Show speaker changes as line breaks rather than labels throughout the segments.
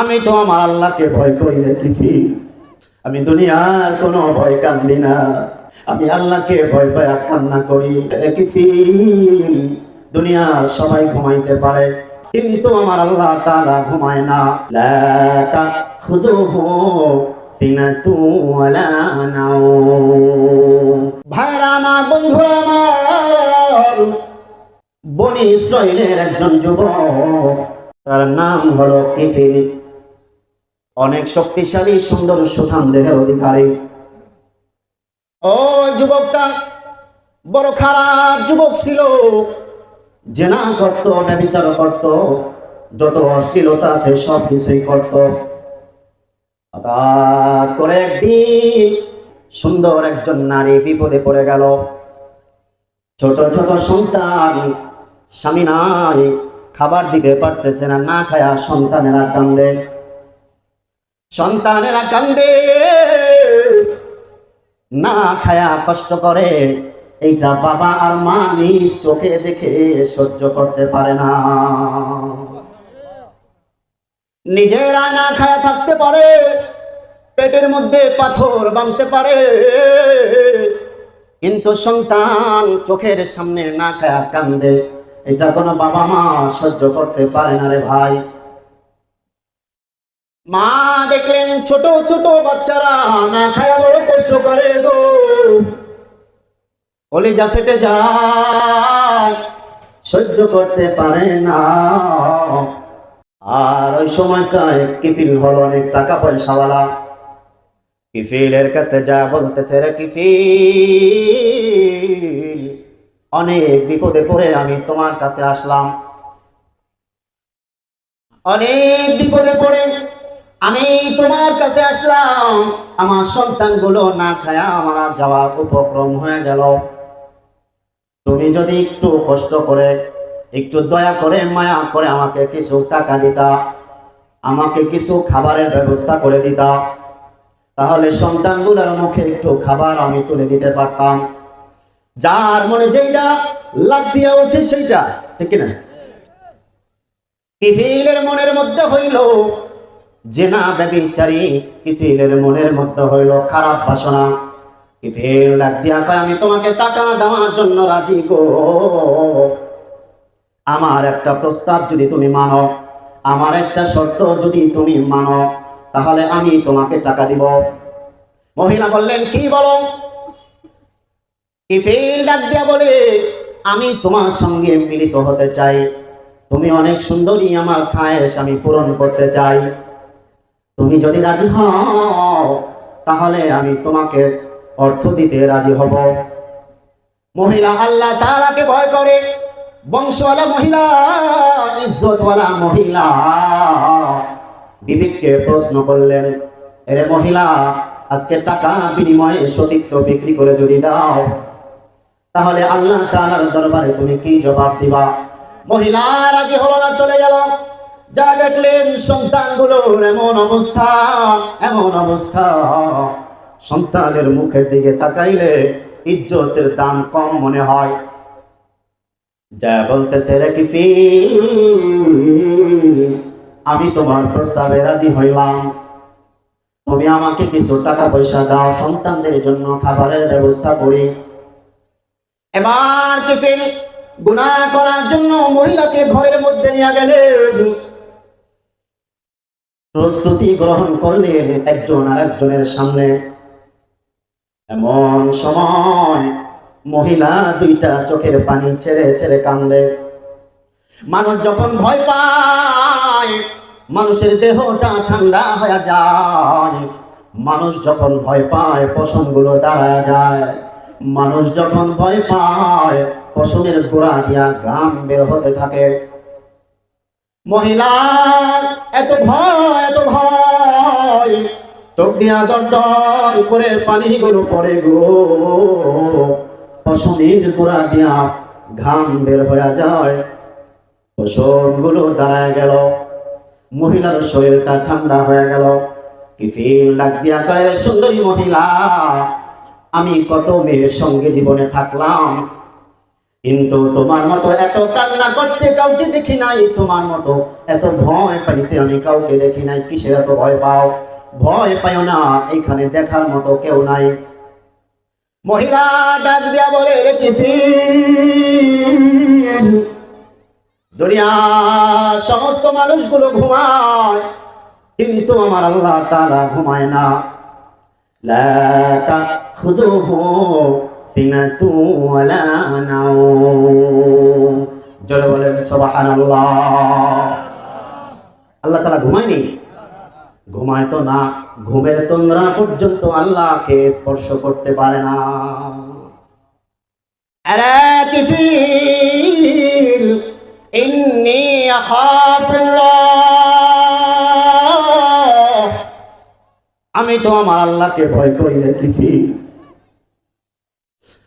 আমি তো আমার আল্লাহকে ভয় করি রেখেছি। আমি দুনিয়ার কোনো ভয় কান্দি না। আমি আল্লাহকে ভয় আর কান্না করি রেখেছি। দুনিয়ার সবাই ঘুমাইতে পারে, কিন্তু আমার আল্লাহ তারা ঘুমায় না। ভাইরা, আমার বন্ধুরা, আমার বনি ইসরায়েলের একজন যুবক, তার নাম হলো কিফিল। অনেক শক্তিশালী, সুন্দর, সুঠাম দেহের অধিকারী। ও যুবকটা, বড় খারাপ যুবক ছিল। যে জেনা করত, ব্যবিচার করত, যত অশ্লীলতা আছে সব কিছুই করত। হঠাৎ করে একদিন সুন্দর একজন নারী বিপদে পড়ে গেল। ছোট ছোট সন্তান স্বামী নাই, খাবার দিতে পারতেছে না না খায়া সন্তানেরা কান্দে। সন্তানেরা কান্দে, না খায়া কষ্ট করে। এইটা বাবা আর মা নিজ চোখে দেখে সহ্য করতে পারে না। নিজেরা না খায়া থাকতে পারে, পেটের মধ্যে পাথর বাঁধতে পারে। কিন্তু সন্তান চোখের সামনে না খায়া কান্দে। এটা কোনো বাবা মা সহ্য করতে পারে না রে ভাই। মা দেখলেন ছোট ছোট বাচ্চারা না খায়া বড় কষ্ট করে গো। কলিজা ফেটে যায়, সহ্য করতে পারে না। আর ওই সময়কায় কিফিল হলো অনেক টাকা পয়সাওয়ালা। কিফিলের কাছে যা বলতেছে রে কিফিল অনেক বিপদে পড়ে আমি তোমার কাছে আসলাম। অনেক বিপদে পড়ে আমি তোমার কাছে আসলাম। আমার সন্তানগুলো না খায়া আমার আর যাওয়ার উপক্রম হয়ে গেল। তুমি যদি একটু কষ্ট করে, একটু দয়া করে, মায়া করে আমাকে কিছু টাকা দিতা, আমাকে কিছু খাবারের ব্যবস্থা করে দিতা, তাহলে সন্তানগুলোর মুখে একটু খাবার আমি তুলে দিতে পারতাম। যার মনে যেইটা লাগ দিয়া উঠে সেইটা, ঠিক না কিফিলের মনের মধ্যে হইল যে না ব্যবিচারী, কিফিলের মনের মধ্যে হইল খারাপ বাসনা। কিফিল লাগ দিয়া কয়, আমি তোমাকে টাকা দেওয়ার জন্য রাজি গো। আমার একটা প্রস্তাব যদি তুমি মানো, আমার একটা শর্ত যদি তুমি মানো, তাহলে আমি তোমাকে টাকা দিব। মহিলা বললেন, কি বলো? কিফিল ডাক দিয়া বলে, আমি তোমার সঙ্গে মিলিত হতে চাই। তুমি অনেক সুন্দরী, আমার খায়েশ আমি পূরণ করতে চাই। তুমি যদি রাজি হও, তাহলে আমি তোমাকে অর্থ দিতে রাজি হব। মহিলা আল্লাহ তাআলাকে ভয় করে। বংশওয়ালা মহিলা, ইজ্জতওয়ালা মহিলা। বিবেককে প্রশ্ন করলেন, এরে মহিলা, আজকে টাকা বিনিময়ে সতীত্ব বিক্রি করে যদি দাও তাহলে আল্লাহ তাআলার দরবারে তুমি কি জবাব দিবা? মহিলা রাজি হলো না, চলে গেল। যা দেখলেন সন্তানগুলোর এমন অবস্থা এমন অবস্থা। সন্তানের মুখের দিকে তাকাইলে ইজ্জতের দাম কম মনে হয়। যা বলতেছে রে কিফি আমি তোমার প্রস্তাবে রাজি হইলাম। তুমি আমাকে কিছু টাকা পয়সা দাও, সন্তানদের জন্য খাবারের ব্যবস্থা করি। এবার কিফিল গুনাহ করার জন্য মহিলাকে ঘরের মধ্যে নিয়ে গেলেন। প্রস্তুতি গ্রহণ করলেন একজন আর একজনের সামনে। এমন সময় মহিলা দুইটা চোখের পানি ছেড়ে ছেড়ে কান্দে। মানুষ যখন ভয় পায়, মানুষের দেহটা ঠান্ডা হয়ে যায়। মানুষ যখন ভয় পায়, পশমগুলো দাঁড়া যায়। মানুষ যখন ভয় পায়, পশমের গোড়া দিয়া গাম বের হতে থাকে। মহিলা, এত ভয় এত ভয়। চোখ দিয়া দর দর করে পানিগুলো পড়ে গো। পশমের গোড়া দিয়া ঘাম বের হয়ে যায়। পশমগুলো দাঁড়ায় গেল। মহিলার শরীরটা ঠান্ডা হয়ে গেল। কি ফিল ডাক দিয়া কয় সুন্দরী মহিলা আমি কত মেয়ের সঙ্গে জীবনে থাকলাম। কিন্তু তোমার মতো এত কান্না করতে কাউকে দেখি নাই। তোমার মতো এত ভয় পাইতে আমি কাউকে দেখি নাই। কিসের এত ভয় পাও? ভয় পাইও না, এখানে দেখার মতো কেউ নাই। মহিলা ডাক দিয়া বলে রে কিফিল দুনিয়া সমস্ত মানুষগুলো ঘুমায়, কিন্তু আমার আল্লাহ তারা ঘুমায় না। لا تأخذه سنة ولا نوم জোরে বলেন সুবহানাল্লাহ আল্লাহ তাআলা ঘুমায়নি ঘুমায় তো না ঘুমের তন্দ্রা পর্যন্ত আল্লাহকে স্পর্শ করতে পারে না আরে কিফিল ইন্নী আখাফুল্লাহ আমি তো আমার আল্লাহকে ভয় করি রে কিফিল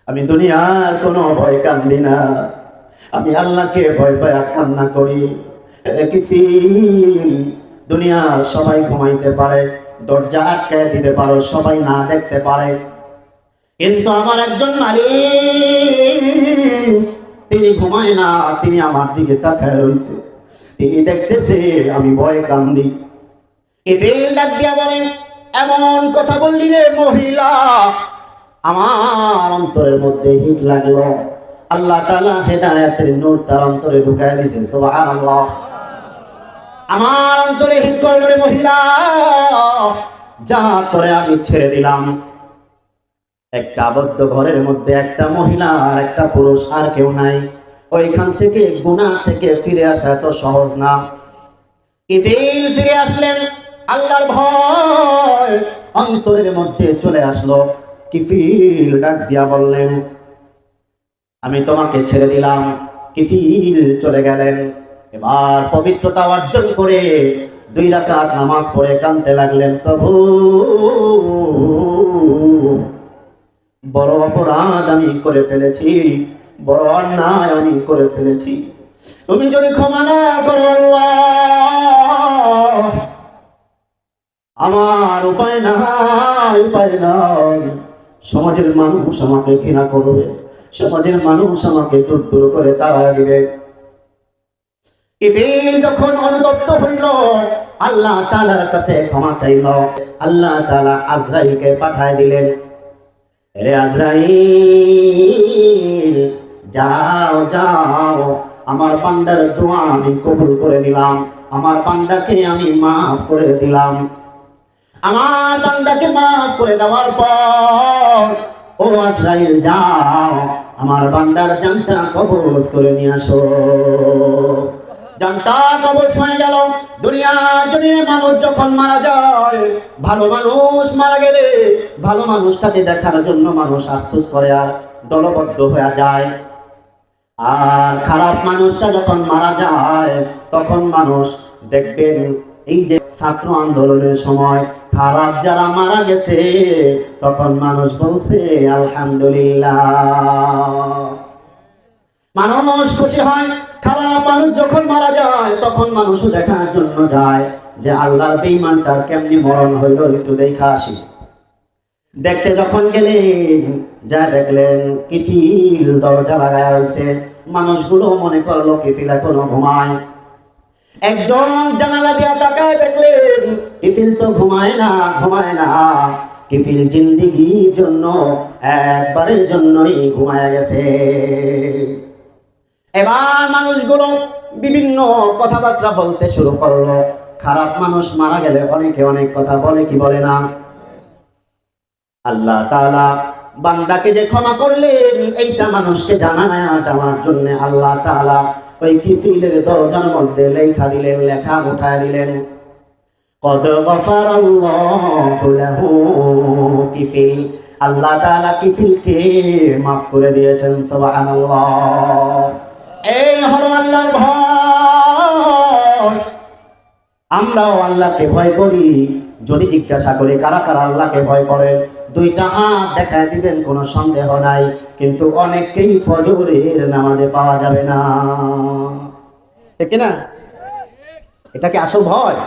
আমি দুনিয়ার কোনো ভয় কান্দি না। আমি আল্লাহকে ভয় পায় কান্না করি রে কিফিল দুনিয়ার সবাই ঘুমাইতে পারে, দরজা আটকায় দিতে পারো, সবাই না দেখতে পারে। কিন্তু আমার একজন মালিক, তিনি ঘুমায় না, তিনি আমার দিকে তাকায় রয়েছে। তিনি দেখতেছে, আমি ভয়ে কান্দি। ইফিল ডাক দিয়া বলেন এমন কথা বললি রে মহিলা। আমার অন্তরের মধ্যে হিট লাগল। আল্লাহ তাআলা হেদায়েতের নূর তার অন্তরে ঢুকায় দিয়েছে আল্লাহ আমার অন্তরে হিট করল রে মহিলা। যা করে আমি ছেড়ে দিলাম। একটা আবদ্ধ ঘরের মধ্যে একটা মহিলা আর একটা পুরুষ আর কেউ নাই। ওইখান থেকে গুনাহ থেকে ফিরে আসা এত সহজ না। ফিরে আসলেন? আল্লাহর ভয় অন্তরের মধ্যে চলে আসলো। কিফিল ডাক দিয়া বললেন, আমি তোমাকে ছেড়ে দিলাম। কিফিল চলে গেলেন। এবার পবিত্রতা অর্জন করে দুই রাকাত নামাজ পড়ে কানতে লাগলেন, প্রভু, বড় অপরাধ আমি করে ফেলেছি, বড় অন্যায় আমি করে ফেলেছি। তুমি যদি ক্ষমা না করো আল্লাহ আমার উপায় নাই উপায় নাই। সমাজের মানুষ আমাকে ঘৃণা করবে, সমাজের মানুষ আমাকে দূর দূর করে তাড়া দিবে। যখন অনুতপ্ত হইল, আল্লাহ তালার কাছে ক্ষমা চাইল, আল্লাহ তাআলা আজরাইলকে পাঠায় দিলেন। রে আজরাইল, যাও যাও, আমার বান্দার দোয়া আমি কবুল করে নিলাম, আমার বান্দাকে আমি মাফ করে দিলাম। আমার বান্দাকে মাফ করে দেওয়ার পর, ও আজরাইল, যাও, আমার বান্দার জানটা কবজ করে নিয়ে আসো। জানটা কবজ হয়ে গেল। দুনিয়া জুড়ে মানুষ যখন মারা যায়, ভালো মানুষ মারা গেলে ভালো মানুষটাকে দেখার জন্য মানুষ আফসোস করে আর দলবদ্ধ হয়ে যায়। আর খারাপ মানুষটা যখন মারা যায়, তখন মানুষ দেখবেন এই যে ছাত্র আন্দোলনের সময় খারাপ যারা মারা গেছে, তখন মানুষ বলছে, আলহামদুলিল্লাহ। মানুষ খুশি হয়, খারাপ মানুষ যখন মারা যায়, তখন মানুষও দেখার জন্য যায় যে আল্লাহর বেঈমানটার কেমনি মরণ হইল, একটু দেখা আসি। দেখতে যখন গেলেন, যা দেখলেন, কিফিল দরজা লাগায় রয়েছে। মানুষগুলো মনে করল, কিফিল এখনও ঘুমায়। একজন জানালা দিয়া তাকায় দেখলেন, কিফিল তো ঘুমায় না ঘুমায় না। কিফিল জিন্দিগির জন্য, একবারের জন্যই ঘুমায় গেছে। এবার মানুষগুলো বিভিন্ন কথাবার্তা বলতে শুরু করল। খারাপ মানুষ মারা গেলে অনেকে অনেক কথা বলে, কি বলে না? আল্লাহ তাআলা বান্দাকে যে ক্ষমা করলেন, এইটা মানুষকে জানায় আমার জন্য আল্লাহ তাআলা ওই কিফিলের দরজার মধ্যে লেখা দিলেন, লেখা উঠায় দিলেন। কদ লাহু কিফিল। আল্লাহ তাআলা কিফিলকে মাফ করে দিয়েছেন, সুবহানাল্লাহ। এই হলো আল্লাহর ভয়। আমরাও আল্লাহকে ভয় করি। যদি জিজ্ঞাসা করি, কারা কারা আল্লাহকে ভয় করে দুইটা হাত দেখায় দিবেন, কোনো সন্দেহ নাই। কিন্তু অনেককেই ফজরের নামাজে পাওয়া যাবে না। ঠিক না এটা কি আসল ভয়?